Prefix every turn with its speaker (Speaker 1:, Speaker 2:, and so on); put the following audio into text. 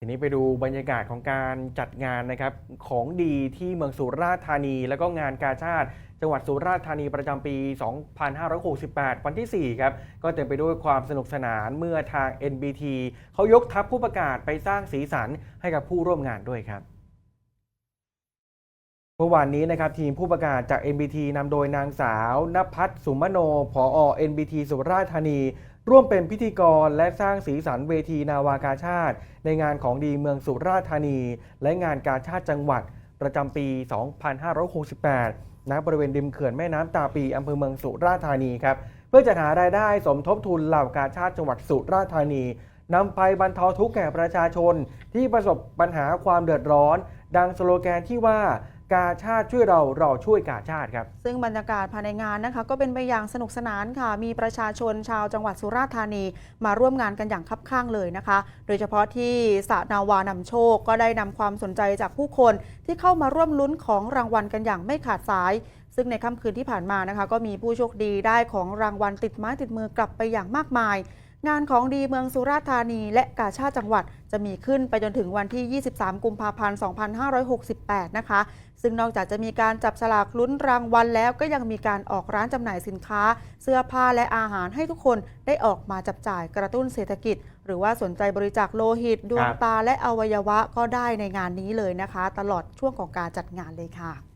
Speaker 1: ทีนี้ไปดูบรรยากาศของการจัดงานนะครับของดีที่เมืองสุราษฎร์ธานี แล้วก็งานกาชาติ จังหวัดสุราษฎร์ธานีประจำปี 2568 วันที่ 4 ครับ ก็เต็มไปด้วยความสนุกสนานเมื่อทาง NBT เขายกทัพผู้ประกาศไปสร้างสีสันให้กับผู้ร่วมงานด้วยครับ เมื่อวานนี้นะครับทีมผู้ประกาศจาก NBT นำโดยนางสาวนภัสสุมโนผอ NBT สุราษฎร์ธานี ร่วมเป็นพิธีกรและสร้างสีสันเวทีนาวากาชาติ ในงานของดีเมืองสุราษฎร์ธานี และงานกาชาติจังหวัด ประจำปี 2568 ณ บริเวณริมเขื่อนแม่น้ำตาปีอำเภอเมืองสุราษฎร์ธานีครับ เพื่อจะหารายได้สมทบทุนเหล่ากาชาติจังหวัดสุราษฎร์ธานีนำไปบรรเทาทุกข์แก่ประชาชนที่ประสบปัญหาความเดือดร้อน ดังสโลแกนที่ว่ากาชาติช่วยเราเราช่วยกาชาติครับ
Speaker 2: ซึ่งบรรยากาศภายในงานนะคะ ก็เป็นไปอย่างสนุกสนานค่ะ มีประชาชนชาวจังหวัดสุราษฎร์ธานี มาร่วมงานกันอย่างคับข้างเลยนะคะ โดยเฉพาะที่สระนาวานำโชคก็ได้นำความสนใจจากผู้คนที่เข้ามาร่วมลุ้นของรางวัลกันอย่างไม่ขาดสาย ซึ่งในค่ำคืนที่ผ่านมานะคะ ก็มีผู้โชคดีได้ของรางวัลติดไม้ติดมือกลับไปอย่างมากมาย งานของดีเมืองสุราษฎร์ธานีและกาชาติจังหวัด จะมีขึ้นไปจนถึงวันที่ 23 กุมภาพันธ์ 2568 นะคะ ซึ่งนอกจากจะมีการจับสลากลุ้นรางวัลแล้วก็ยังมีการออกร้านจำหน่ายสินค้า เสื้อผ้าและอาหารให้ทุกคนได้ออกมาจับจ่ายกระตุ้นเศรษฐกิจ หรือว่าสนใจบริจาคโลหิต ดวง
Speaker 1: ครับ
Speaker 2: ตาและอวัยวะก็ได้ในงานนี้เลยนะคะ ตลอดช่วงของการจัดงานเลยค่ะ